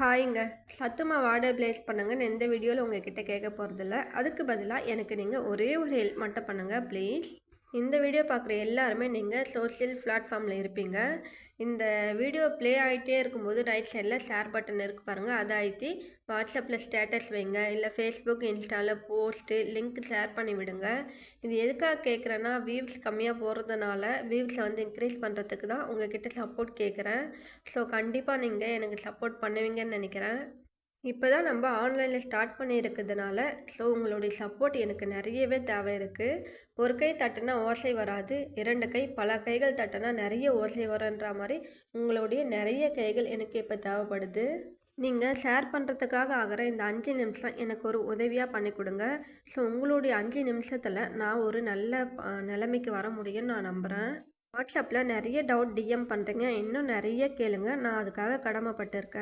ஹாய்ங்க. சத்துமா order place பண்ணுங்கன்னு எந்த வீடியோவில் உங்கள் கிட்டே கேட்க போகிறதில்ல அதுக்கு பதிலாக எனக்கு நீங்கள் ஒரே ஒரு ஹெல்ப் மட்டும் பண்ணுங்கள் ப்ளீஸ் இந்த வீடியோ பார்க்குற எல்லாருமே நீங்கள் சோஷியல் பிளாட்ஃபார்மில் இருப்பீங்க. இந்த வீடியோ ப்ளே ஆகிட்டே இருக்கும்போது ரைட் சைடில் ஷேர் பட்டன் இருக்கு பாருங்கள் அதை அழுத்தி வாட்ஸ்அப்பில் ஸ்டேட்டஸ் வைங்க. இல்லை ஃபேஸ்புக் இன்ஸ்டாவில் போஸ்ட்டு லிங்க் ஷேர் பண்ணி விடுங்க. இது எதுக்காக கேட்குறேன்னா வியூஸ் கம்மியாக போகிறதுனால வியூஸை வந்து இன்க்ரீஸ் பண்ணுறதுக்கு தான் உங்ககிட்ட சப்போர்ட் கேட்குறேன் ஸோ கண்டிப்பாக நீங்கள் எனக்கு சப்போர்ட் பண்ணுவீங்கன்னு நினைக்கிறேன். இப்போ தான் நம்ம ஆன்லைனில் ஸ்டார்ட் பண்ணியிருக்கிறதுனால ஸோ உங்களுடைய சப்போர்ட் எனக்கு நிறையவே தேவை இருக்குது ஒரு கை தட்டினா ஓசை வராது இரண்டு கை பல கைகள் தட்டினா நிறைய ஓசை வரும்ன்ற மாதிரி உங்களுடைய நிறைய கைகள் எனக்கு இப்போ தேவைப்படுது. நீங்கள் ஷேர் பண்ணுறதுக்காக ஆகிற இந்த அஞ்சு நிமிஷம் எனக்கு ஒரு உதவியாக பண்ணி கொடுங்க. ஸோ உங்களுடைய அஞ்சு நிமிஷத்தில் நான் ஒரு நல்ல நிலைமைக்கு வர முடியும்னு நான் நம்புகிறேன் வாட்ஸ்அப்பில் நிறைய டவுட் டிஎம் பண்ணுறீங்க இன்னும் நிறைய கேளுங்க. நான் அதுக்காக கடமைப்பட்டிருக்கேன்.